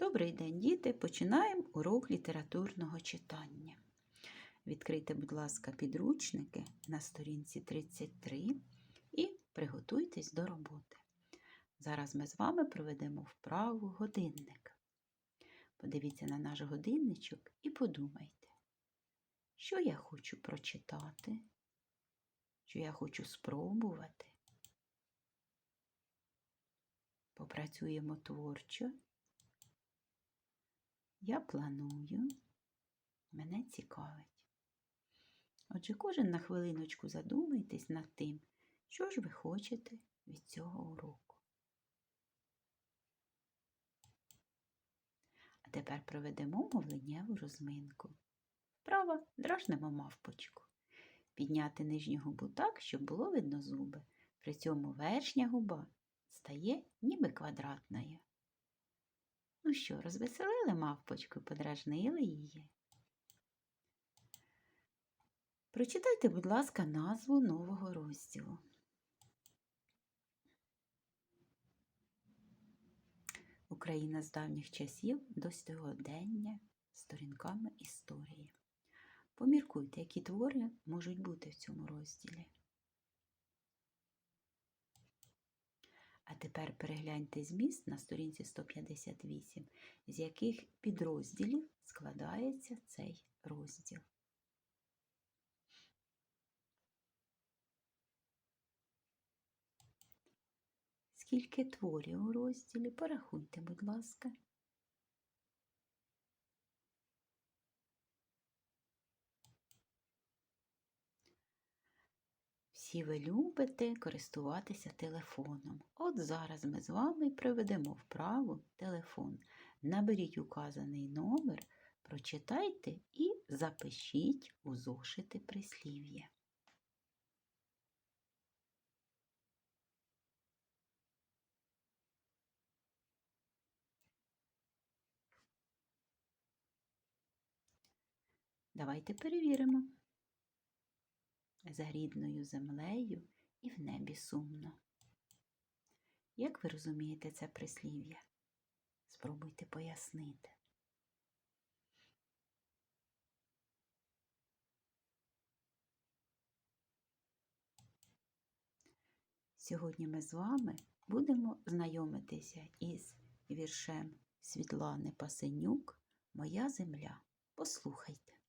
Добрий день, діти! Починаємо урок літературного читання. Відкрийте, будь ласка, підручники на сторінці 33 і приготуйтесь до роботи. Зараз ми з вами проведемо вправу годинник. Подивіться на наш годинничок і подумайте, що я хочу прочитати, що я хочу спробувати. Попрацюємо творчо. Я планую, мене цікавить. Отже, кожен на хвилиночку задумайтесь над тим, що ж ви хочете від цього уроку. А тепер проведемо мовленнєву розминку. Вправо дражнемо мавпочку. Підняти нижню губу так, щоб було видно зуби. При цьому верхня губа стає ніби квадратною. Ну що, розвеселили мавпочку, подражнили її. Прочитайте, будь ласка, назву нового розділу. Україна з давніх часів до сьогодення сторінками історії. Поміркуйте, які твори можуть бути в цьому розділі. А тепер перегляньте зміст на сторінці 158, з яких підрозділів складається цей розділ. Скільки творів у розділі? Порахуйте, будь ласка. Всі ви любите користуватися телефоном. От зараз ми з вами проведемо вправу телефон. Наберіть указаний номер, прочитайте і запишіть у зошити прислів'я. Давайте перевіримо за рідною землею і в небі сумно. Як ви розумієте це прислів'я? Спробуйте пояснити. Сьогодні ми з вами будемо знайомитися із віршем Світлани Пасенюк Моя земля. Послухайте.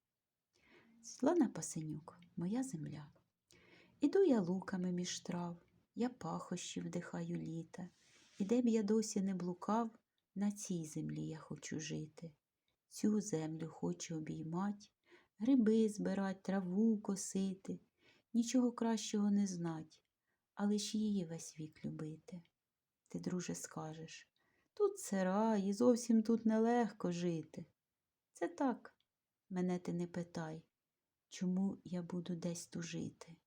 Світлана Пасенюк, моя земля. Іду я луками між трав, я пахощі вдихаю літа, і де б я досі не блукав, на цій землі я хочу жити. Цю землю хочу обіймать, гриби збирать, траву косити, нічого кращого не знать, а лиш її весь вік любити. Ти, друже, скажеш тут це і зовсім тут нелегко жити. Це так, мене ти не питай чому я буду десь тужити.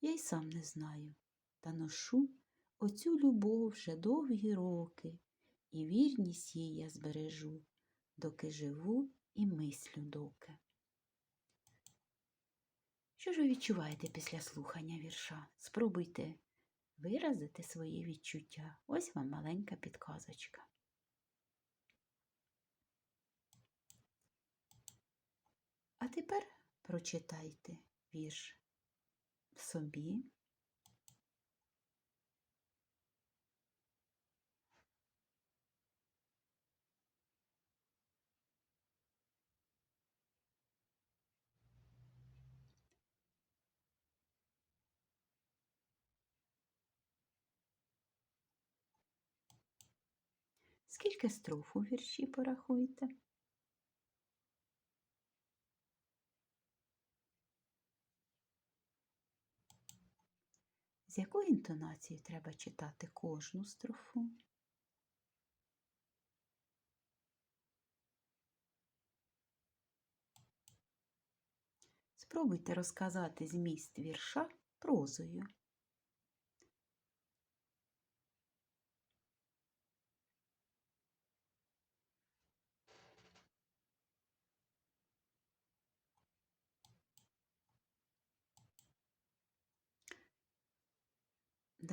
Я й сам не знаю, та ношу оцю любов вже довгі роки, і вірність їй я збережу, доки живу і мислю доки. Що ж ви відчуваєте після слухання вірша? Спробуйте виразити свої відчуття. Ось вам маленька підказочка. А тепер прочитайте вірш собі. Скільки строф у вірші порахуйте? З якою інтонацією треба читати кожну строфу? Спробуйте розказати зміст вірша прозою.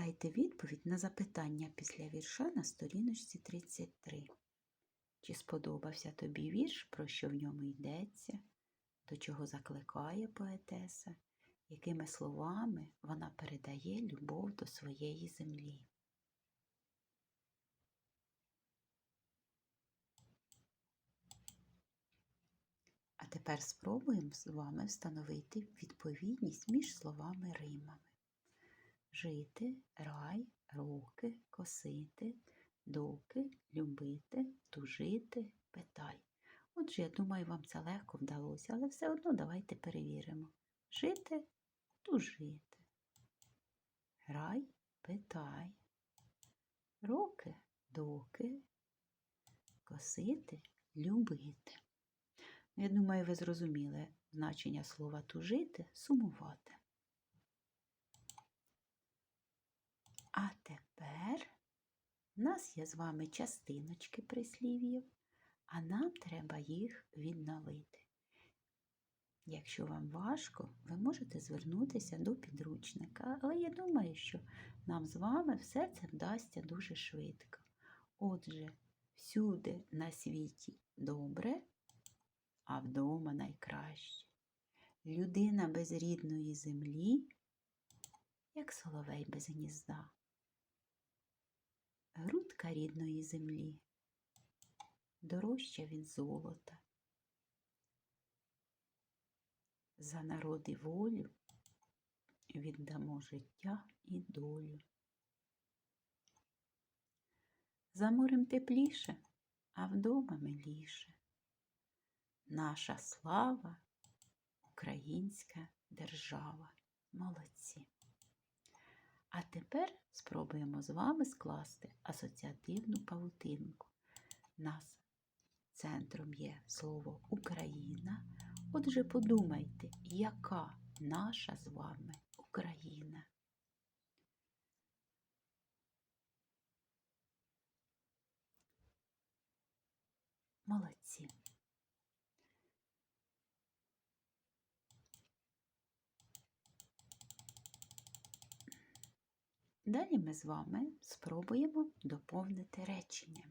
Дайте відповідь на запитання після вірша на сторіночці 33. Чи сподобався тобі вірш, про що в ньому йдеться, до чого закликає поетеса, якими словами вона передає любов до своєї землі? А тепер спробуємо з вами встановити відповідність між словами римами. Жити, рай, роки, косити, доки, любити, тужити, питай. Отже, я думаю, вам це легко вдалося, але все одно давайте перевіримо. Жити, тужити. Рай, питай. Роки, доки, косити, любити. Я думаю, ви зрозуміли значення слова тужити, сумувати. А тепер у нас є з вами частиночки прислів'їв, а нам треба їх відновити. Якщо вам важко, ви можете звернутися до підручника, але я думаю, що нам з вами все це вдасться дуже швидко. Отже, всюди на світі добре, а вдома найкраще. Людина без рідної землі, як соловей без гнізда. Грудка рідної землі, дорожча від золота. За народ і волю віддамо життя і долю. За морем тепліше, а вдома миліше. Наша слава, українська держава. Молодці. А тепер спробуємо з вами скласти асоціативну павутинку. Нас центром є слово Україна. Отже, подумайте, яка наша з вами Україна? Молодці. Далі ми з вами спробуємо доповнити речення.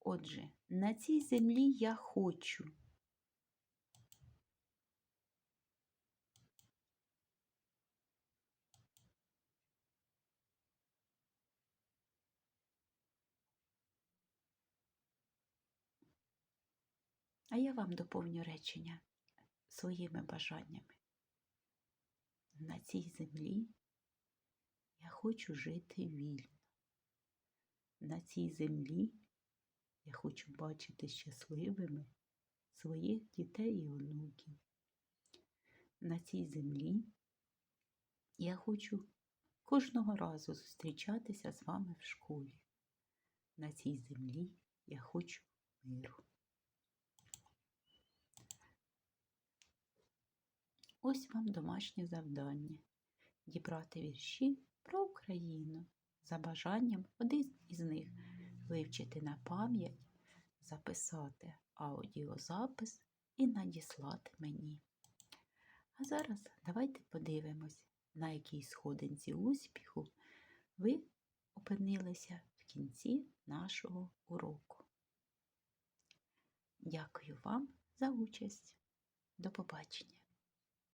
Отже, на цій землі я хочу. А я вам доповню речення своїми бажаннями. На цій землі я хочу жити вільно. На цій землі я хочу бачити щасливими своїх дітей і онуків. На цій землі я хочу кожного разу зустрічатися з вами в школі. На цій землі я хочу миру. Ось вам домашнє завдання дібрати вірші про Україну. За бажанням один із них вивчити на пам'ять, записати аудіозапис і надіслати мені. А зараз давайте подивимось, на якій сходинці успіху ви опинилися в кінці нашого уроку. Дякую вам за участь. До побачення!